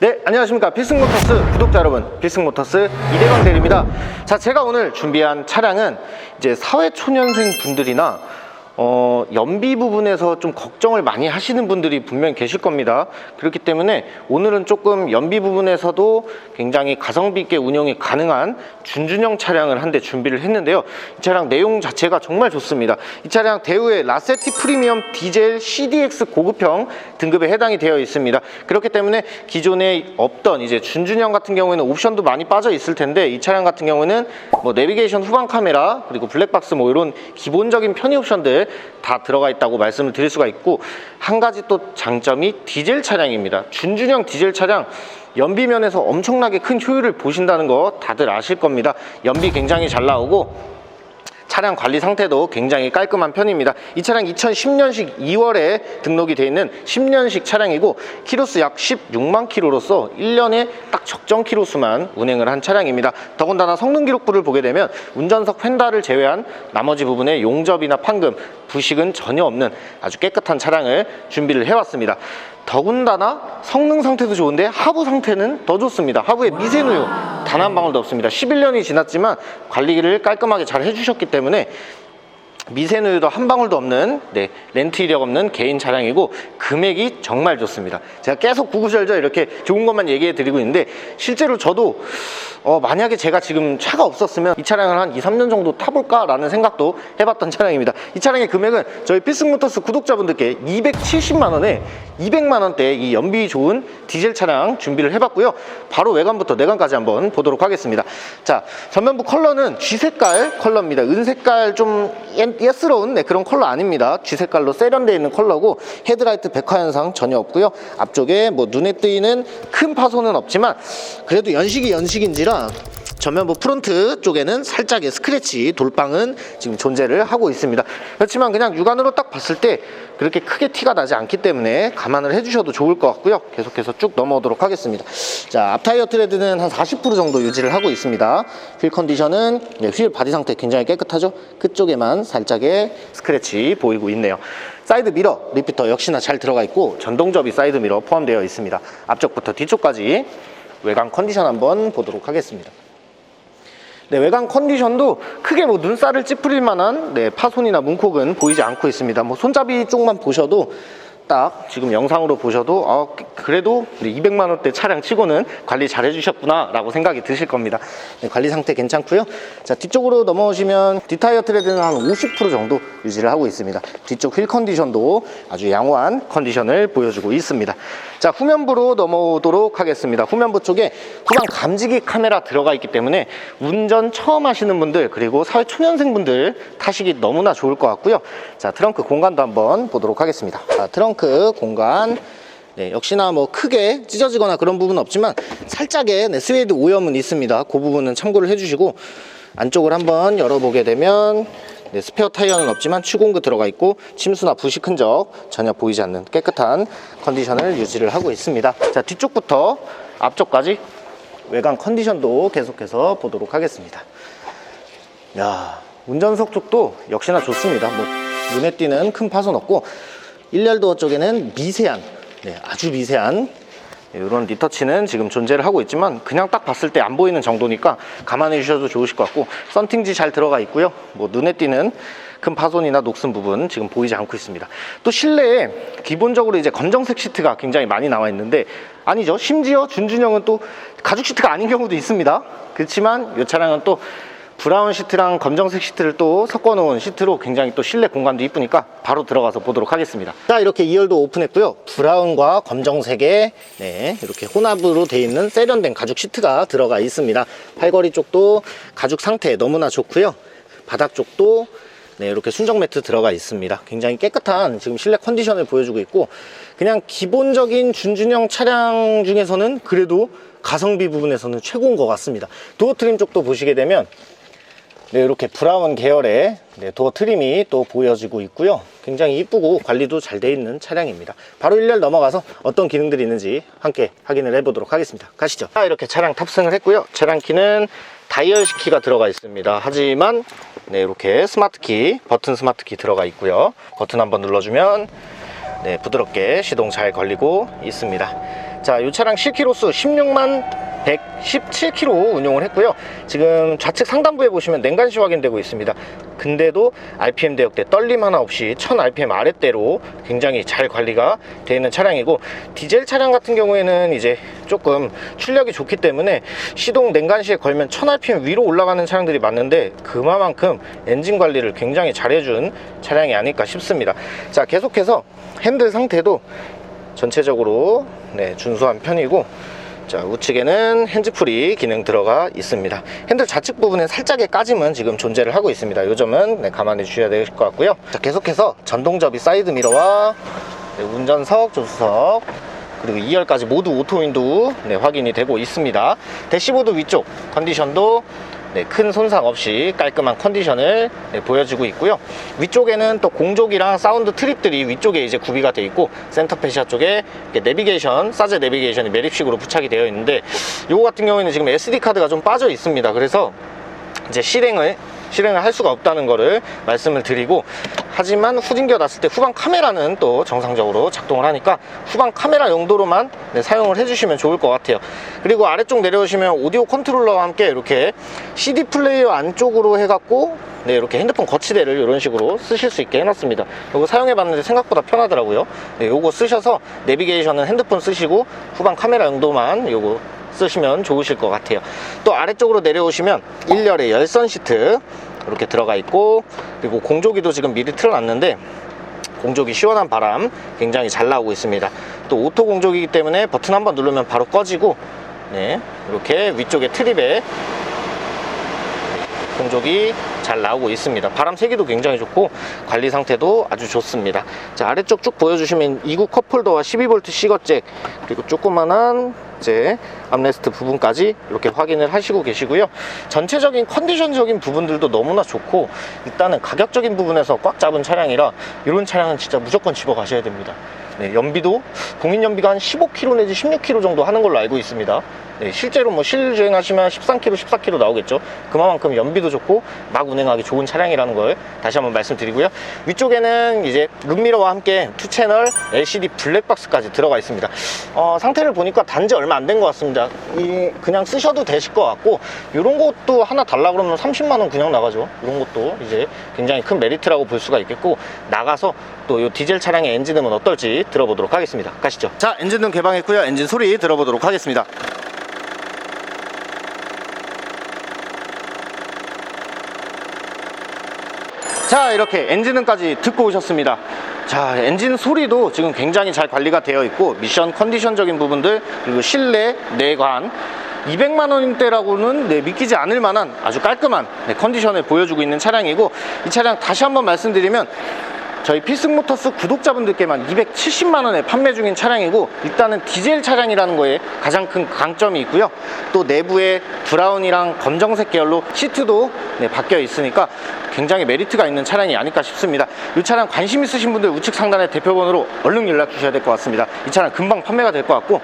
네, 안녕하십니까. 필승모터스 구독자 여러분. 필승모터스 이대광 대리입니다. 자, 제가 오늘 준비한 차량은 이제 사회초년생 분들이나 어, 연비 부분에서 좀 걱정을 많이 하시는 분들이 분명히 계실 겁니다. 그렇기 때문에 오늘은 조금 연비 부분에서도 굉장히 가성비 있게 운영이 가능한 준준형 차량을 한 대 준비를 했는데요. 이 차량 내용 자체가 정말 좋습니다. 이 차량 대우의 라세티 프리미엄 디젤 CDX 고급형 등급에 해당이 되어 있습니다. 그렇기 때문에 기존에 없던 이제 준준형 같은 경우에는 옵션도 많이 빠져 있을 텐데 이 차량 같은 경우는 뭐 내비게이션 후방 카메라 그리고 블랙박스 뭐 이런 기본적인 편의 옵션들 다 들어가 있다고 말씀을 드릴 수가 있고 한 가지 또 장점이 디젤 차량입니다. 준준형 디젤 차량 연비 면에서 엄청나게 큰 효율을 보신다는 거 다들 아실 겁니다. 연비 굉장히 잘 나오고 차량 관리 상태도 굉장히 깔끔한 편입니다. 이 차량 2010년식 2월에 등록이 되어 있는 10년식 차량이고 키로수 약 16만 킬로로서 1년에 딱 적정 키로수만 운행을 한 차량입니다. 더군다나 성능 기록부를 보게 되면 운전석 휀다를 제외한 나머지 부분에 용접이나 판금, 부식은 전혀 없는 아주 깨끗한 차량을 준비를 해왔습니다. 더군다나 성능 상태도 좋은데 하부 상태는 더 좋습니다. 하부에 미세누유 단 한 방울도 없습니다. 11년이 지났지만 관리를 깔끔하게 잘 해주셨기 때문에 미세누유도 한 방울도 없는 네, 렌트 이력 없는 개인 차량이고 금액이 정말 좋습니다. 제가 계속 구구절절 이렇게 좋은 것만 얘기해 드리고 있는데 실제로 저도 어, 만약에 제가 지금 차가 없었으면 이 차량을 한 2, 3년 정도 타볼까 라는 생각도 해봤던 차량입니다. 이 차량의 금액은 저희 필승모터스 구독자분들께 270만 원에 200만 원대 이 연비 좋은 디젤 차량 준비를 해봤고요. 바로 외관부터 내관까지 한번 보도록 하겠습니다. 자, 전면부 컬러는 쥐색깔 컬러입니다. 은색깔 좀 옛- 예스러운 네, 그런 컬러 아닙니다. 쥐색깔로 세련되어 있는 컬러고 헤드라이트 백화 현상 전혀 없고요. 앞쪽에 뭐 눈에 띄는 큰 파손은 없지만 그래도 연식이 연식인지라 전면부 프론트 쪽에는 살짝의 스크래치 돌방은 지금 존재를 하고 있습니다. 그렇지만 그냥 육안으로 딱 봤을 때 그렇게 크게 티가 나지 않기 때문에 감안을 해주셔도 좋을 것 같고요. 계속해서 쭉 넘어오도록 하겠습니다. 자, 앞타이어 트레드는 한 40% 정도 유지를 하고 있습니다. 휠 컨디션은 네, 휠 바디 상태 굉장히 깨끗하죠. 끝쪽에만 살짝의 스크래치 보이고 있네요. 사이드 미러 리피터 역시나 잘 들어가 있고 전동접이 사이드 미러 포함되어 있습니다. 앞쪽부터 뒤쪽까지 외관 컨디션 한번 보도록 하겠습니다. 네, 외관 컨디션도 크게 뭐 눈살을 찌푸릴 만한 네, 파손이나 문콕은 보이지 않고 있습니다. 뭐 손잡이 쪽만 보셔도 딱 지금 영상으로 보셔도 아, 그래도 200만 원대 차량 치고는 관리 잘 해주셨구나 라고 생각이 드실 겁니다. 네, 관리 상태 괜찮고요. 자 뒤쪽으로 넘어오시면 뒷타이어 트레드는 한 50% 정도 유지를 하고 있습니다. 뒤쪽 휠 컨디션도 아주 양호한 컨디션을 보여주고 있습니다. 자 후면부로 넘어오도록 하겠습니다. 후면부 쪽에 후방 감지기 카메라 들어가 있기 때문에 운전 처음 하시는 분들 그리고 사회 초년생 분들 타시기 너무나 좋을 것 같고요. 자 트렁크 공간도 한번 보도록 하겠습니다. 자, 트렁크 공간 네, 역시나 뭐 크게 찢어지거나 그런 부분은 없지만 살짝의 네, 스웨이드 오염은 있습니다. 그 부분은 참고를 해주시고 안쪽을 한번 열어보게 되면 네, 스페어 타이어는 없지만 추공구 들어가 있고 침수나 부식 흔적 전혀 보이지 않는 깨끗한 컨디션을 유지를 하고 있습니다. 자 뒤쪽부터 앞쪽까지 외관 컨디션도 계속해서 보도록 하겠습니다. 야 운전석 쪽도 역시나 좋습니다. 뭐 눈에 띄는 큰 파손 없고 일렬도어 쪽에는 미세한 네, 아주 미세한 이런 리터치는 지금 존재를 하고 있지만 그냥 딱 봤을 때 안 보이는 정도니까 감안해 주셔도 좋으실 것 같고 썬팅지 잘 들어가 있고요. 뭐 눈에 띄는 큰 파손이나 녹슨 부분 지금 보이지 않고 있습니다. 또 실내에 기본적으로 이제 검정색 시트가 굉장히 많이 나와 있는데 아니죠. 심지어 준준형은 또 가죽 시트가 아닌 경우도 있습니다. 그렇지만 이 차량은 또 브라운 시트랑 검정색 시트를 또 섞어 놓은 시트로 굉장히 또 실내 공간도 이쁘니까 바로 들어가서 보도록 하겠습니다 자 이렇게 2열도 오픈했고요 브라운과 검정색의 네, 이렇게 혼합으로 되어 있는 세련된 가죽 시트가 들어가 있습니다 팔걸이 쪽도 가죽 상태 너무나 좋고요 바닥 쪽도 네, 이렇게 순정 매트 들어가 있습니다. 굉장히 깨끗한 지금 실내 컨디션을 보여주고 있고 그냥 기본적인 준준형 차량 중에서는 그래도 가성비 부분에서는 최고인 것 같습니다. 도어 트림 쪽도 보시게 되면 네, 이렇게 브라운 계열의 네, 도어 트림이 또 보여지고 있고요. 굉장히 이쁘고 관리도 잘 돼 있는 차량입니다. 바로 1열 넘어가서 어떤 기능들이 있는지 함께 확인을 해보도록 하겠습니다. 가시죠. 자, 이렇게 차량 탑승을 했고요. 차량 키는 다이얼식 키가 들어가 있습니다. 하지만 네, 이렇게 스마트 키, 버튼 스마트 키 들어가 있고요. 버튼 한번 눌러주면 네, 부드럽게 시동 잘 걸리고 있습니다. 자, 이 차량 실키로수 16만 117km 운용을 했고요. 지금 좌측 상단부에 보시면 냉간시 확인되고 있습니다. 근데도 RPM 대역대 떨림 하나 없이 1000rpm 아랫대로 굉장히 잘 관리가 되어 있는 차량이고 디젤 차량 같은 경우에는 이제 조금 출력이 좋기 때문에 시동 냉간시에 걸면 1000rpm 위로 올라가는 차량들이 많은데 그만큼 엔진 관리를 굉장히 잘해준 차량이 아닐까 싶습니다. 자 계속해서 핸들 상태도 전체적으로 네, 준수한 편이고 자 우측에는 핸즈프리 기능 들어가 있습니다. 핸들 좌측 부분에 살짝의 까짐은 지금 존재를 하고 있습니다. 이 점은 네, 감안해 주셔야 될 것 같고요. 자 계속해서 전동접이 사이드 미러와 네, 운전석 조수석 그리고 2열까지 모두 오토윈도우 네, 확인이 되고 있습니다. 대시보드 위쪽 컨디션도 네, 큰 손상 없이 깔끔한 컨디션을 네, 보여주고 있고요. 위쪽에는 또 공조기랑 사운드 트립들이 위쪽에 이제 구비가 되어 있고 센터 페시아 쪽에 내비게이션, 사제 내비게이션이 매립식으로 부착이 되어 있는데 요거 같은 경우에는 지금 SD 카드가 좀 빠져 있습니다. 그래서 이제 실행을 실행을 할 수가 없다는 거를 말씀을 드리고 하지만 후진겨 놨을 때 후방 카메라는 또 정상적으로 작동을 하니까 후방 카메라 용도로만 네, 사용을 해주시면 좋을 것 같아요. 그리고 아래쪽 내려오시면 오디오 컨트롤러와 함께 이렇게 CD 플레이어 안쪽으로 해갖고 네, 이렇게 핸드폰 거치대를 이런 식으로 쓰실 수 있게 해놨습니다. 이거 사용해봤는데 생각보다 편하더라고요. 네, 요거 쓰셔서 내비게이션은 핸드폰 쓰시고 후방 카메라 용도만 요거 쓰시면 좋으실 것 같아요. 또 아래쪽으로 내려오시면 1열에 열선 시트 이렇게 들어가 있고 그리고 공조기도 지금 미리 틀어놨는데 공조기 시원한 바람 굉장히 잘 나오고 있습니다. 또 오토 공조기이기 때문에 버튼 한번 누르면 바로 꺼지고 네 이렇게 위쪽에 트립에 공조기 잘 나오고 있습니다. 바람 세기도 굉장히 좋고 관리 상태도 아주 좋습니다. 자 아래쪽 쭉 보여주시면 2구 컵홀더와 12V 시거잭 그리고 조그만한 이제 암레스트 부분까지 이렇게 확인을 하시고 계시고요. 전체적인 컨디션적인 부분들도 너무나 좋고 일단은 가격적인 부분에서 꽉 잡은 차량이라 이런 차량은 진짜 무조건 집어 가셔야 됩니다 네, 연비도 공인 연비가 한 15km 내지 16km 정도 하는 걸로 알고 있습니다. 네, 실제로 뭐 실주행 하시면 13km, 14km 나오겠죠. 그만큼 연비도 좋고 막 운행하기 좋은 차량이라는 걸 다시 한번 말씀드리고요. 위쪽에는 이제 룸미러와 함께 투 채널 LCD 블랙박스까지 들어가 있습니다. 어, 상태를 보니까 단지 얼마 안 된 것 같습니다. 이 그냥 쓰셔도 되실 것 같고 이런 것도 하나 달라 그러면 30만 원 그냥 나가죠. 이런 것도 이제 굉장히 큰 메리트라고 볼 수가 있겠고 나가서 또 이 디젤 차량의 엔진음은 어떨지 들어보도록 하겠습니다. 가시죠. 자, 엔진음 개방했고요. 엔진 소리 들어보도록 하겠습니다. 자 이렇게 엔진음까지 듣고 오셨습니다 자 엔진 소리도 지금 굉장히 잘 관리가 되어 있고 미션 컨디션적인 부분들 그리고 실내 내관 200만 원대라고는 네, 믿기지 않을 만한 아주 깔끔한 네, 컨디션을 보여주고 있는 차량이고 이 차량 다시 한번 말씀드리면 저희 필승모터스 구독자분들께만 270만 원에 판매 중인 차량이고 일단은 디젤 차량이라는 거에 가장 큰 강점이 있고요. 또 내부에 브라운이랑 검정색 계열로 시트도 네, 바뀌어 있으니까 굉장히 메리트가 있는 차량이 아닐까 싶습니다. 이 차량 관심 있으신 분들 우측 상단의 대표번호로 얼른 연락 주셔야 될 것 같습니다. 이 차량 금방 판매가 될 것 같고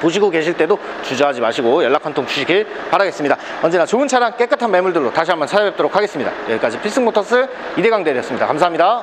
보시고 계실 때도 주저하지 마시고 연락 한 통 주시길 바라겠습니다. 언제나 좋은 차량 깨끗한 매물들로 다시 한번 찾아뵙도록 하겠습니다. 여기까지 필승모터스 이대강 대리였습니다. 감사합니다.